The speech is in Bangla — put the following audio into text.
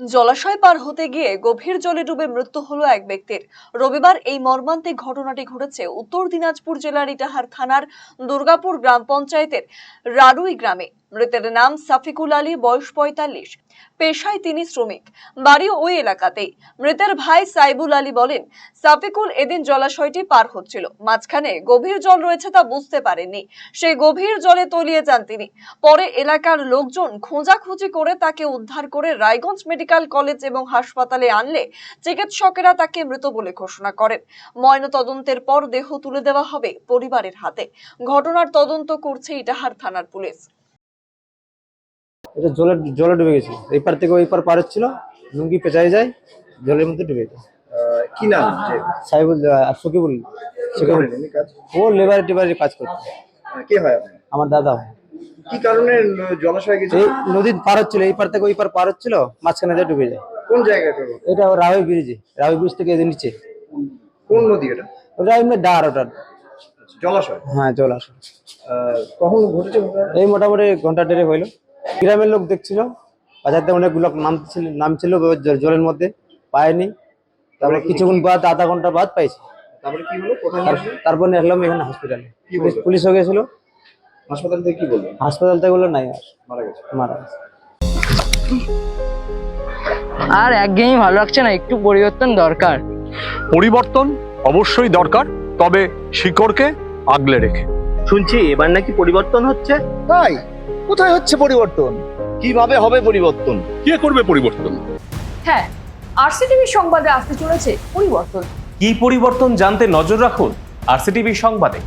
জলাশয় পার হতে গিয়ে গভীর জলে ডুবে মৃত্যু হলো এক ব্যক্তির। রবিবার এই মর্মান্তিক ঘটনাটি ঘটেছে উত্তর দিনাজপুর জেলার ইটাহার থানার দুর্গাপুর গ্রাম পঞ্চায়েতের রাডুই গ্রামে। মৃতের নাম সাফিকুল আলী, বয়স পঁয়তাল্লিশ। পেশায় তিনি শ্রমিক। বাড়ি ওই এলাকাতেই। মৃতের ভাই সাইবুল আলী বলেন, সাফিকুল এদিন জলাশয়টি পার হচ্ছিল। মাঝখানে গভীর জল রয়েছে তা বুঝতে পারেননি। সেই গভীর জলে তলিয়ে যান তিনি। পরে এলাকার লোকজন খোঁজাখুঁজি করে তাকে উদ্ধার করে রায়গঞ্জ মেডিকেল কলেজ এবং হাসপাতালে আনলে চিকিৎসকেরা তাকে মৃত বলে ঘোষণা করেন। ময়না তদন্তের পর দেহ তুলে দেওয়া হবে পরিবারের হাতে। ঘটনার তদন্ত করছে ইটাহার থানার পুলিশ। এটা জলে জলে ডুবে গেছিল। এই পার থেকে ওই পার পার হচ্ছিল লুঙ্গি পেঁচাই যায় জলের মধ্যে ডুবে যায়। কি নাম? যে সাইবুল আহ, সকিবুল ও লেবার টেবারে কাজ করতো আহ, কে হয় আমার দাদা হয়। কি কারণে জলাশয় গেছে নদীর পার হচ্ছিল এই পার থেকে ওই পার পার হচ্ছিল মাঝখানে যায় ডুবে যায়। কোন জায়গাটা এটা রাহুই ব্রিজে রাহুই ব্রিজ থেকে এদের নিচে। কোন নদী এটা? ওটা এমনি ডার ওটা। জলাশয়? হ্যাঁ জলাশয়। কখন ঘটেছে এই মোটামুটি ঘণ্টা দেড়ে হইল। গ্রামের লোক দেখছিল। বাজারতে অনেকগুলো নাম ছিল নাম ছিল জ- জলের মধ্যে পায়নি। তারপরে কিছুক্ষণ বাদ আধা ঘণ্টা বাদ পাইছি। তারপরে কি হলো? তারপর আসলাম এখানে হসপিটালে বলল? পুলিশও গেছিল। হাসপাতাল থেকে কি বলল? হাসপাতাল থেকে বলল নাই আর মারা গেছে। মারা গেছে। আর একঘেয়েমি ভালো লাগছে না একটু পরিবর্তন দরকার। পরিবর্তন অবশ্যই দরকার তবে শিকড়কে আগলে রেখে। শুনছি এবার নাকি পরিবর্তন হচ্ছে? তাই? কোথায় হচ্ছে পরিবর্তন? কীভাবে হবে পরিবর্তন? কে করবে পরিবর্তন? হ্যাঁ আরসিটিভি সংবাদে আসতে চলেছে পরিবর্তন। কি পরিবর্তন জানতে নজর রাখুন আরসিটিভি সংবাদে।